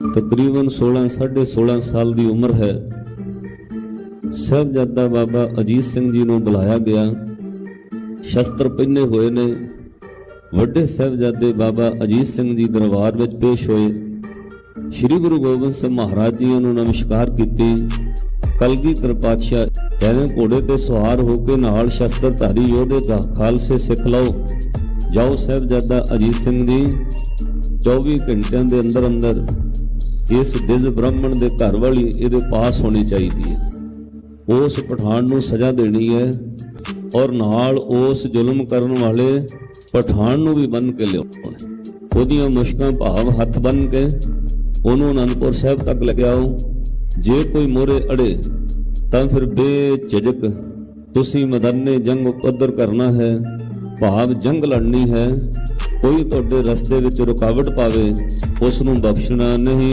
ਤਕਰੀਬਨ 16 16.5 ਸਾਲ ਦੀ ਉਮਰ ਹੈ। ਸਾਹਿਬਜ਼ਾਦਾ ਬਾਬਾ ਅਜੀਤ ਸਿੰਘ ਜੀ ਨੂੰ ਬੁਲਾਇਆ ਗਿਆ। ਸ਼ਸਤਰ ਪਹਿਨੇ ਹੋਏ ਨੇ। ਵੱਡੇ ਸਾਹਿਬਜ਼ਾਦੇ ਬਾਬਾ ਅਜੀਤ ਸਿੰਘ ਜੀ ਦਰਬਾਰ ਵਿੱਚ ਪੇਸ਼ ਹੋਏ। ਸ੍ਰੀ ਗੁਰੂ ਗੋਬਿੰਦ ਸਿੰਘ ਮਹਾਰਾਜ ਜੀ ਨੂੰ ਨਮਸਕਾਰ ਕੀਤੀ। ਕਲਗੀਧਰ ਪਾਤਸ਼ਾਹ ਕਹਿੰਦੇ ਘੋੜੇ ਤੇ ਸਵਾਰ ਹੋ ਕੇ ਨਾਲ ਸ਼ਸਤਰਧਾਰੀ ਯੋਧੇ ਦਾ ਖਾਲਸੇ ਸਿੱਖ ਲਓ। ਜਾਓ ਸਾਹਿਬਜ਼ਾਦਾ ਅਜੀਤ ਸਿੰਘ ਜੀ। 24 ਘੰਟਿਆਂ ਦੇ ਅੰਦਰ ਅੰਦਰ ਇਸ ਦਿਜ ਬ੍ਰਾਹਮਣ ਦੇ ਘਰ ਵਾਲੀ ਇਹਦੇ ਪਾਸ ਹੋਣੀ ਚਾਹੀਦੀ ਹੈ। ਉਸ ਪਠਾਨ ਨੂੰ ਸਜ਼ਾ ਦੇਣੀ ਹੈ ਔਰ ਨਾਲ ਉਸ ਜ਼ੁਲਮ ਕਰਨ ਵਾਲੇ ਪਠਾਨ ਨੂੰ ਵੀ ਬੰਨ ਕੇ ਲਿਆਉਣਾ ਉਹਦੀਆਂ ਮੁਸ਼ਕਾਂ ਭਾਵ ਹੱਥ ਬੰਨ ਕੇ ਉਹਨੂੰ ਅਨੰਦਪੁਰ ਸਾਹਿਬ ਤੱਕ ਲਗਾਓ ਜੇ ਕੋਈ ਮੋਰੇ ਅੜੇ, ਤਾਂ ਫਿਰ ਬੇਝਿਜਕ, ਤੁਸੀਂ ਮਦਨੇ ਜੰਗ ਉਪਦਰ ਕਰਨਾ ਹੈ, ਭਾਵ ਜੰਗ ਲੜਨੀ ਹੈ। ਕੋਈ ਤੁਹਾਡੇ ਰਸਤੇ ਵਿੱਚ ਰੁਕਾਵਟ ਪਾਵੇ, ਉਸ ਨੂੰ ਬਖਸ਼ਣਾ ਨਹੀਂ।